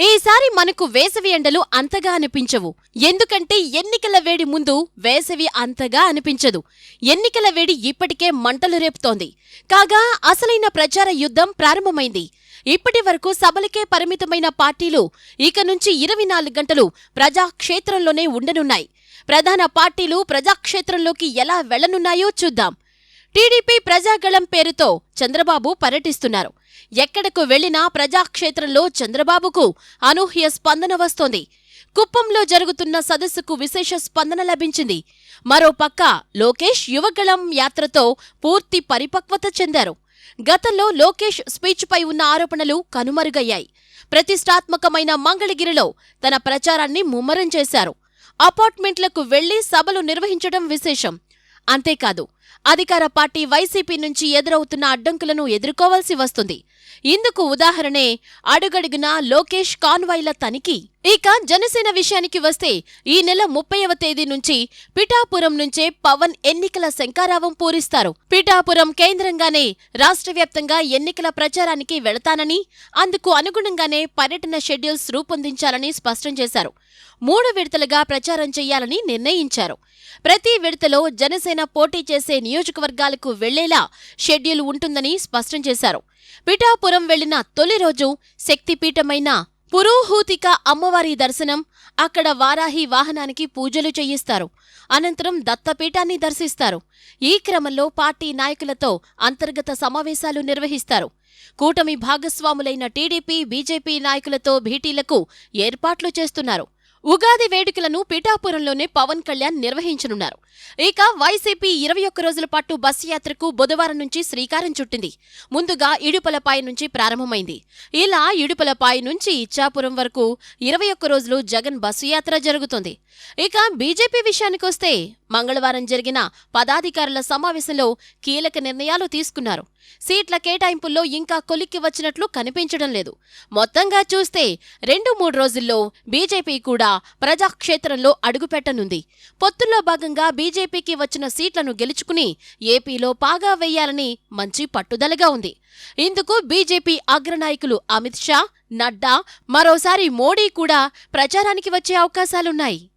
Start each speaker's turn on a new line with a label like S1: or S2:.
S1: ఈసారి మనకు వేసవి ఎండలు అంతగా అనిపించవు. ఎందుకంటే ఎన్నికల వేడి ముందు వేసవి అంతగా అనిపించదు. ఎన్నికల వేడి ఇప్పటికే మంటలు రేపుతోంది. కాగా అసలైన ప్రచార యుద్ధం ప్రారంభమైంది. ఇప్పటి వరకు సభలకే పరిమితమైన పార్టీలు ఇక నుంచి ఇరవై నాలుగు గంటలు ప్రజాక్షేత్రంలోనే ఉండనున్నాయి. ప్రధాన పార్టీలు ప్రజాక్షేత్రంలోకి ఎలా వెళ్ళనున్నాయో చూద్దాం. టీడీపీ ప్రజాగళం పేరుతో చంద్రబాబు పర్యటిస్తున్నారు. ఎక్కడకు వెళ్ళినా ప్రజాక్షేత్రంలో చంద్రబాబుకు అనూహ్య స్పందన వస్తోంది. కుప్పంలో జరుగుతున్న సదస్సుకు విశేష స్పందన లభించింది. మరోపక్క లోకేష్ యువగళం యాత్రతో పూర్తి పరిపక్వత చెందారు. గతంలో లోకేష్ స్పీచ్పై ఉన్న ఆరోపణలు కనుమరుగయ్యాయి. ప్రతిష్టాత్మకమైన మంగళగిరిలో తన ప్రచారాన్ని ముమ్మరం చేశారు. అపార్ట్మెంట్లకు వెళ్ళి సభలు నిర్వహించడం విశేషం. అంతేకాదు అధికార పార్టీ వైసీపీ నుంచి ఎదురవుతున్న అడ్డంకులను ఎదుర్కోవాల్సి వస్తుంది. ఇందుకు ఉదాహరణే అడుగడుగునా లోకేష్ కాన్వాయ్ల తనిఖీ. ఇక జనసేన విషయానికి వస్తే ఈ నెల ముప్పైవ తేదీ నుంచి పిఠాపురం నుంచే పవన్ ఎన్నికల శంకారావం పూరిస్తారు. పిఠాపురం కేంద్రంగానే రాష్ట్ర వ్యాప్తంగా ఎన్నికల ప్రచారానికి వెళతానని అందుకు అనుగుణంగానే పర్యటన షెడ్యూల్స్ రూపొందించాలని స్పష్టం చేశారు. మూడు విడతలుగా ప్రచారం చేయాలని నిర్ణయించారు. ప్రతి విడతలో జనసేన పోటీ చేసే నియోజకవర్గాలకు వెళ్ళేలా షెడ్యూల్ ఉంటుందని స్పష్టం చేశారు. పిఠాపురం వెళ్ళిన తొలి రోజు శక్తిపీఠమైన పురోహూతిక అమ్మవారి దర్శనం అక్కడ వారాహి వాహనానికి పూజలు చేయిస్తారు. అనంతరం దత్తపీఠాన్ని దర్శిస్తారు. ఈ క్రమంలో పార్టీ నాయకులతో అంతర్గత సమావేశాలు నిర్వహిస్తారు. కూటమి భాగస్వాములైన టీడీపీ బీజేపీ నాయకులతో భేటీలకు ఏర్పాట్లు చేస్తున్నారు. ఉగాది వేడుకలను పిఠాపురంలోనే పవన్ కళ్యాణ్ నిర్వహించనున్నారు. ఇక వైసీపీ ఇరవై ఒక్క రోజుల పాటు బస్సు యాత్రకు బుధవారం నుంచి శ్రీకారం చుట్టింది. ముందుగా ఇడుపలపాయ నుంచి ప్రారంభమైంది. ఇలా ఇడుపలపాయ నుంచి ఇచ్చాపురం వరకు ఇరవై ఒక్క రోజులు జగన్ బస్సు యాత్ర జరుగుతుంది. ఇక బీజేపీ విషయానికొస్తే మంగళవారం జరిగిన పదాధికారుల సమావేశంలో కీలక నిర్ణయాలు తీసుకున్నారు. సీట్ల కేటాయింపుల్లో ఇంకా కొలిక్కి వచ్చినట్లు కనిపించడం లేదు. మొత్తంగా చూస్తే రెండు మూడు రోజుల్లో బీజేపీ కూడా ప్రజాక్షేత్రంలో అడుగుపెట్టనుంది. పొత్తుల్లో భాగంగా బీజేపీకి వచ్చిన సీట్లను గెలుచుకుని ఏపీలో పాగా వేయాలని మంచి పట్టుదలగా ఉంది. ఇందుకు బీజేపీ అగ్రనాయకులు అమిత్ షా నడ్డా మరోసారి మోడీ కూడా ప్రచారానికి వచ్చే అవకాశాలున్నాయి.